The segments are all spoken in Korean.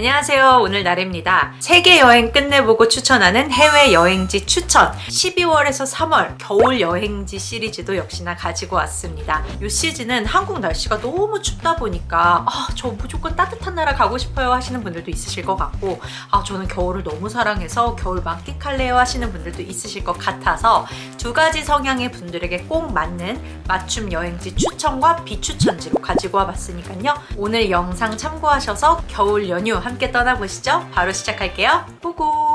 안녕하세요. 오늘 나래입니다. 세계 여행 끝내보고 추천하는 해외 여행지 추천. 12월에서 3월 겨울 여행지 시리즈도 역시나 가지고 왔습니다. 이 시즌은 한국 날씨가 너무 춥다 보니까 아, 저 무조건 따뜻한 나라 가고 싶어요 하시는 분들도 있으실 것 같고 아, 저는 겨울을 너무 사랑해서 겨울 만끽할래요 하시는 분들도 있으실 것 같아서 두 가지 성향의 분들에게 꼭 맞는 맞춤 여행지 추천과 비추천지로 가지고 와봤으니까요. 오늘 영상 참고하셔서 겨울 연휴 함께 떠나보시죠. 바로 시작할게요. 보고!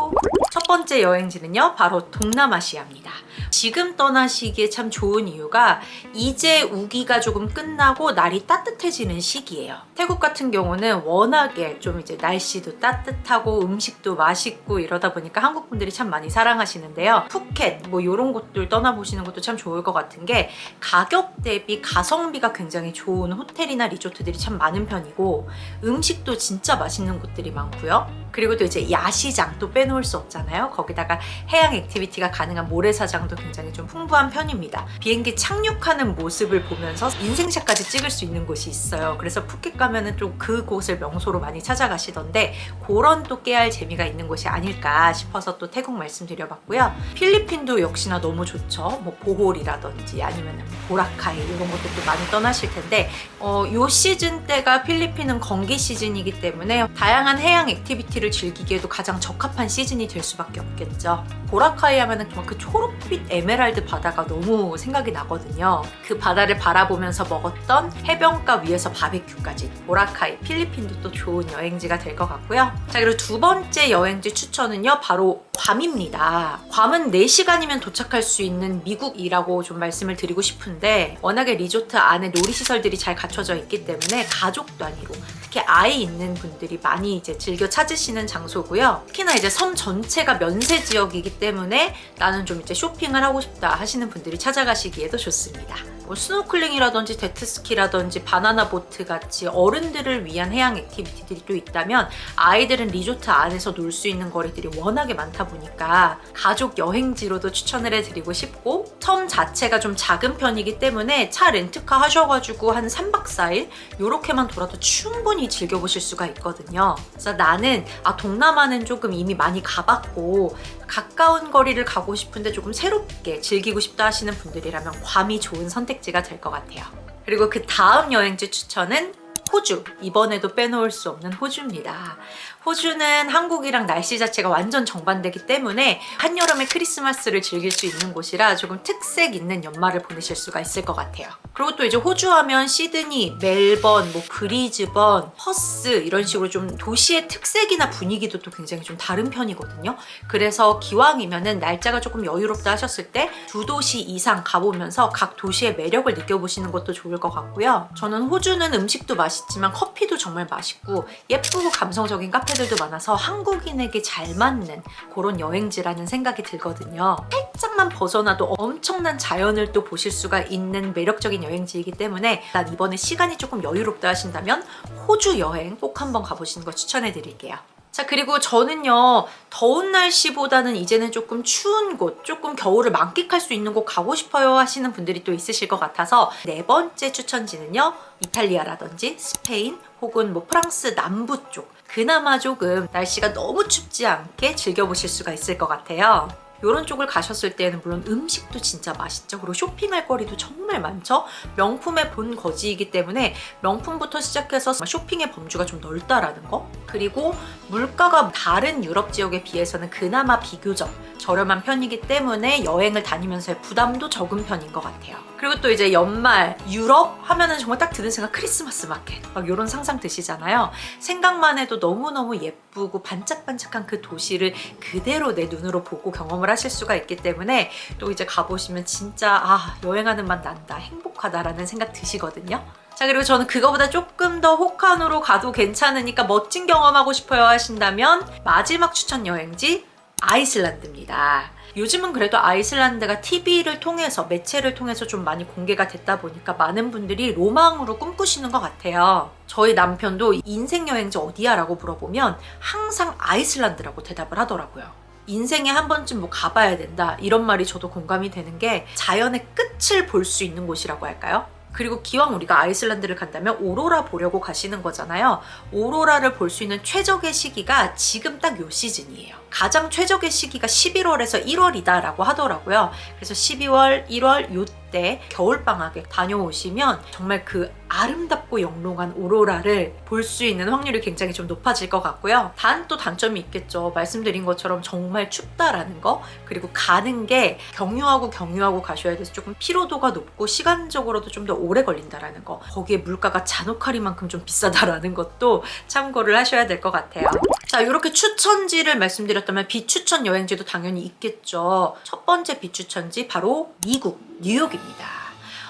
첫 번째 여행지는요, 바로 동남아시아입니다. 지금 떠나시기에 참 좋은 이유가 이제 우기가 조금 끝나고 날이 따뜻해지는 시기예요. 태국 같은 경우는 워낙에 좀 이제 날씨도 따뜻하고 음식도 맛있고 이러다 보니까 한국 분들이 참 많이 사랑하시는데요. 푸켓 뭐 이런 곳들 떠나보시는 것도 참 좋을 것 같은 게 가격 대비 가성비가 굉장히 좋은 호텔이나 리조트들이 참 많은 편이고 음식도 진짜 맛있는 곳들이 많고요. 그리고 또 이제 야시장 또 빼놓을 수 없잖아요. 거기다가 해양 액티비티가 가능한 모래사장도 굉장히 좀 풍부한 편입니다. 비행기 착륙하는 모습을 보면서 인생샷까지 찍을 수 있는 곳이 있어요. 그래서 푸켓 가면은 좀 그곳을 명소로 많이 찾아가시던데 그런 또 깨알 재미가 있는 곳이 아닐까 싶어서 또 태국 말씀드려봤고요. 필리핀도 역시나 너무 좋죠. 뭐 보홀이라든지 아니면 보라카이 이런 것도 또 많이 떠나실 텐데 어, 요 시즌 때가 필리핀은 건기 시즌이기 때문에 다양한 해양 액티비티를 즐기기에도 가장 적합한 시즌이 될 수밖에 없겠죠. 보라카이 하면은 정말 그 초록빛 에메랄드 바다가 너무 생각이 나거든요. 그 바다를 바라보면서 먹었던 해변가 위에서 바베큐까지 보라카이 필리핀도 또 좋은 여행지가 될 것 같고요. 자 그리고 두 번째 여행지 추천은요 바로 괌입니다. 괌은 4시간이면 도착할 수 있는 미국이라고 좀 말씀을 드리고 싶은데 워낙에 리조트 안에 놀이시설들이 잘 갖춰져 있기 때문에 가족 단위로 특히 아이 있는 분들이 많이 이제 즐겨 찾으시는 장소고요. 특히나 이제 섬 전체가 면세 지역이기 때문에 나는 좀 이제 쇼핑을 하고 싶다 하시는 분들이 찾아가시기에도 좋습니다. 뭐 스노클링이라든지 데트스키라든지 바나나 보트 같이 어른들을 위한 해양 액티비티들이 또 있다면 아이들은 리조트 안에서 놀 수 있는 거리들이 워낙에 많다 보니까 가족 여행지로도 추천을 해드리고 싶고 섬 자체가 좀 작은 편이기 때문에 차 렌트카 하셔가지고 한 3박 4일 요렇게만 돌아도 충분히 즐겨보실 수가 있거든요. 그래서 나는 아 동남아는 조금 이미 많이 가봤고 가까운 거리를 가고 싶은데 조금 새롭게 즐기고 싶다 하시는 분들이라면 괌이 좋은 선택 지가 될 것 같아요. 그리고 그 다음 여행지 추천은 호주. 이번에도 빼놓을 수 없는 호주입니다. 호주는 한국이랑 날씨 자체가 완전 정반대기 때문에 한여름에 크리스마스를 즐길 수 있는 곳이라 조금 특색 있는 연말을 보내실 수가 있을 것 같아요. 그리고 또 이제 호주 하면 시드니, 멜번, 뭐 그리즈번, 퍼스 이런 식으로 좀 도시의 특색이나 분위기도 또 굉장히 좀 다른 편이거든요. 그래서 기왕이면은 날짜가 조금 여유롭다 하셨을 때 두 도시 이상 가보면서 각 도시의 매력을 느껴보시는 것도 좋을 것 같고요. 저는 호주는 음식도 맛있 지만 커피도 정말 맛있고 예쁘고 감성적인 카페들도 많아서 한국인에게 잘 맞는 그런 여행지라는 생각이 들거든요. 살짝만 벗어나도 엄청난 자연을 또 보실 수가 있는 매력적인 여행지이기 때문에 난 이번에 시간이 조금 여유롭다 하신다면 호주 여행 꼭 한번 가보시는 거 추천해 드릴게요. 자, 그리고 저는요, 더운 날씨보다는 이제는 조금 추운 곳, 조금 겨울을 만끽할 수 있는 곳 가고 싶어요 하시는 분들이 또 있으실 것 같아서 네 번째 추천지는요, 이탈리아라든지 스페인 혹은 뭐 프랑스 남부 쪽. 그나마 조금 날씨가 너무 춥지 않게 즐겨보실 수가 있을 것 같아요. 이런 쪽을 가셨을 때는 물론 음식도 진짜 맛있죠. 그리고 쇼핑할 거리도 정말 많죠. 명품의 본 거지이기 때문에 명품부터 시작해서 쇼핑의 범주가 좀 넓다라는 거. 그리고 물가가 다른 유럽 지역에 비해서는 그나마 비교적 저렴한 편이기 때문에 여행을 다니면서의 부담도 적은 편인 것 같아요. 그리고 또 이제 연말 유럽 하면은 정말 딱 드는 생각 크리스마스 마켓 막 이런 상상 드시잖아요. 생각만 해도 너무너무 예쁘고 반짝반짝한 그 도시를 그대로 내 눈으로 보고 경험을 하실 수가 있기 때문에 또 이제 가보시면 진짜 아 여행하는 맛 난다 행복하다라는 생각 드시거든요. 자 그리고 저는 그거보다 조금 더 호칸으로 가도 괜찮으니까 멋진 경험하고 싶어요 하신다면 마지막 추천 여행지 아이슬란드입니다. 요즘은 그래도 아이슬란드가 TV를 통해서 매체를 통해서 좀 많이 공개가 됐다 보니까 많은 분들이 로망으로 꿈꾸시는 것 같아요. 저희 남편도 인생 여행지 어디야? 라고 물어보면 항상 아이슬란드라고 대답을 하더라고요. 인생에 한 번쯤 뭐 가봐야 된다. 이런 말이 저도 공감이 되는 게 자연의 끝을 볼 수 있는 곳이라고 할까요? 그리고 기왕 우리가 아이슬란드를 간다면 오로라 보려고 가시는 거잖아요. 오로라를 볼 수 있는 최적의 시기가 지금 딱 요 시즌이에요. 가장 최적의 시기가 11월에서 1월이다라고 하더라고요. 그래서 12월, 1월 요때 겨울방학에 다녀오시면 정말 그 아름답고 영롱한 오로라를 볼 수 있는 확률이 굉장히 좀 높아질 것 같고요. 단 또 단점이 있겠죠. 말씀드린 것처럼 정말 춥다라는 거 그리고 가는 게 경유하고 경유하고 가셔야 돼서 조금 피로도가 높고 시간적으로도 좀 더 오래 걸린다라는 거 거기에 물가가 잔혹하리만큼 좀 비싸다라는 것도 참고를 하셔야 될 것 같아요. 자 이렇게 추천지를 말씀드렸다면 비추천 여행지도 당연히 있겠죠. 첫 번째 비추천지 바로 미국 뉴욕입니다.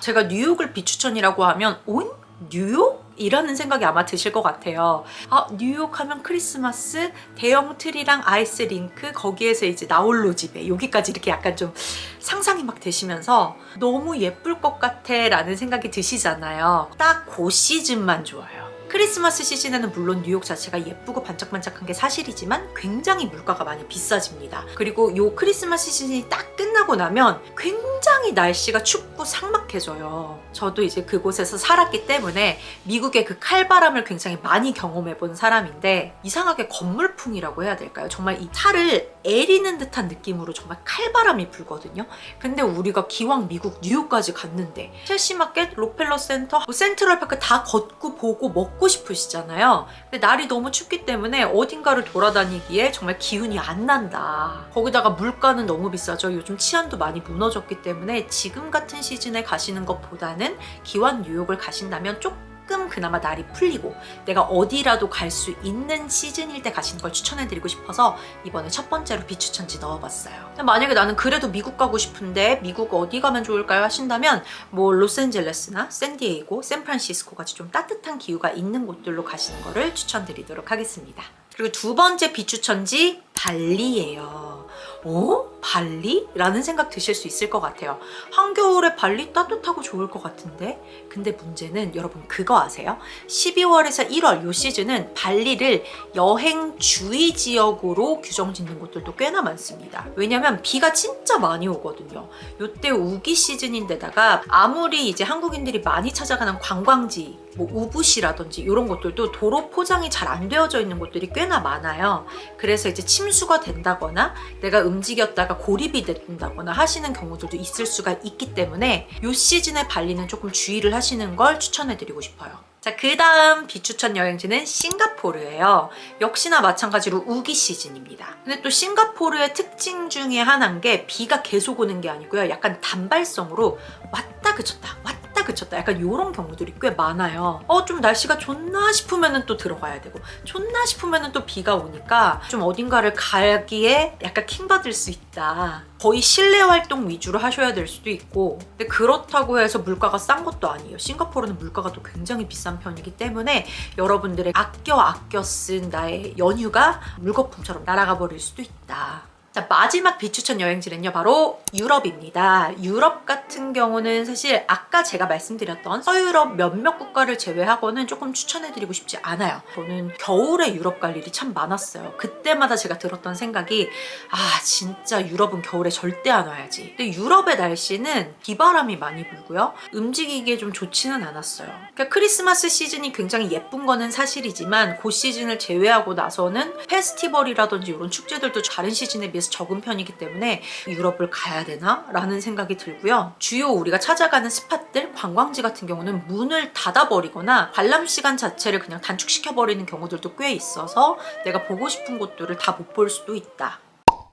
제가 뉴욕을 비추천이라고 하면 온? 뉴욕? 이라는 생각이 아마 드실 것 같아요. 아, 뉴욕 하면 크리스마스, 대형 트리랑 아이스 링크, 거기에서 이제 나홀로 집에, 여기까지 이렇게 약간 좀 상상이 막 되시면서 너무 예쁠 것 같아 라는 생각이 드시잖아요. 딱 그 시즌만 좋아요. 크리스마스 시즌에는 물론 뉴욕 자체가 예쁘고 반짝반짝한 게 사실이지만 굉장히 물가가 많이 비싸집니다. 그리고 요 크리스마스 시즌이 딱 끝나고 나면 굉장히 날씨가 춥고 삭막해져요. 저도 이제 그곳에서 살았기 때문에 미국의 그 칼바람을 굉장히 많이 경험해 본 사람인데 이상하게 건물풍이라고 해야 될까요? 정말 이 차를 애리는 듯한 느낌으로 정말 칼바람이 불거든요. 근데 우리가 기왕 미국 뉴욕까지 갔는데 첼시 마켓, 록펠러 센터, 뭐 센트럴 파크 다 걷고 보고 먹고 싶으시잖아요. 근데 날이 너무 춥기 때문에 어딘가를 돌아다니기에 정말 기운이 안 난다. 거기다가 물가는 너무 비싸죠. 요즘 치안도 많이 무너졌기 때문에 지금 같은 시즌에 가시는 것보다는 기왕 뉴욕을 가신다면 조금 그나마 날이 풀리고 내가 어디라도 갈 수 있는 시즌일 때 가시는 걸 추천해드리고 싶어서 이번에 첫 번째로 비추천지 넣어봤어요. 만약에 나는 그래도 미국 가고 싶은데 미국 어디 가면 좋을까요 하신다면 뭐 로스앤젤레스나 샌디에이고, 샌프란시스코 같이 좀 따뜻한 기후가 있는 곳들로 가시는 거를 추천드리도록 하겠습니다. 그리고 두 번째 비추천지 발리예요. 어? 발리? 라는 생각 드실 수 있을 것 같아요. 한겨울에 발리 따뜻하고 좋을 것 같은데? 근데 문제는 여러분 그거 아세요? 12월에서 1월 요 시즌은 발리를 여행 주의 지역으로 규정 짓는 곳들도 꽤나 많습니다. 왜냐면 비가 진짜 많이 오거든요. 요때 우기 시즌인데다가 아무리 이제 한국인들이 많이 찾아가는 관광지 뭐 우붓이라든지 이런 곳들도 도로 포장이 잘 안 되어져 있는 곳들이 꽤나 많아요. 그래서 이제 침수가 된다거나 내가 움직였다가 고립이 된다거나 하시는 경우들도 있을 수가 있기 때문에 이 시즌에 발리는 조금 주의를 하시는 걸 추천해드리고 싶어요. 자, 그 다음 비추천 여행지는 싱가포르예요. 역시나 마찬가지로 우기 시즌입니다. 근데 또 싱가포르의 특징 중에 하나인 게 비가 계속 오는 게 아니고요. 약간 단발성으로 왔다 그쳤다, 왔다 그쳤다. 약간 이런 경우들이 꽤 많아요. 어, 좀 날씨가 좋나 싶으면은 또 들어가야 되고, 좋나 싶으면은 또 비가 오니까 좀 어딘가를 가기에 약간 킹받을 수 있다. 거의 실내 활동 위주로 하셔야 될 수도 있고 근데 그렇다고 해서 물가가 싼 것도 아니에요 싱가포르는 물가가 또 굉장히 비싼 편이기 때문에 여러분들의 아껴 아껴 쓴 나의 연휴가 물거품처럼 날아가 버릴 수도 있다 자, 마지막 비추천 여행지는요, 바로 유럽입니다. 유럽 같은 경우는 사실 아까 제가 말씀드렸던 서유럽 몇몇 국가를 제외하고는 조금 추천해드리고 싶지 않아요. 저는 겨울에 유럽 갈 일이 참 많았어요. 그때마다 제가 들었던 생각이, 아, 진짜 유럽은 겨울에 절대 안 와야지. 근데 유럽의 날씨는 비바람이 많이 불고요. 움직이기에 좀 좋지는 않았어요. 그러니까 크리스마스 시즌이 굉장히 예쁜 거는 사실이지만, 그 시즌을 제외하고 나서는 페스티벌이라든지 이런 축제들도 다른 시즌에 비해서 적은 편이기 때문에 유럽을 가야 되나? 라는 생각이 들고요. 주요 우리가 찾아가는 스팟들, 관광지 같은 경우는 문을 닫아버리거나 관람 시간 자체를 그냥 단축시켜버리는 경우들도 꽤 있어서 내가 보고 싶은 곳들을 다 못 볼 수도 있다.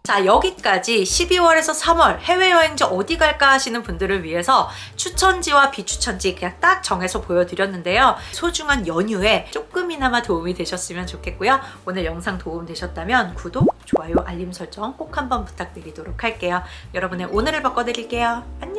자, 여기까지 12월에서 3월 해외여행지 어디 갈까 하시는 분들을 위해서 추천지와 비추천지 그냥 딱 정해서 보여드렸는데요. 소중한 연휴에 조금이나마 도움이 되셨으면 좋겠고요. 오늘 영상 도움 되셨다면 구독, 좋아요, 알림 설정 꼭 한번 부탁드리도록 할게요. 여러분의 오늘을 바꿔드릴게요. 안녕!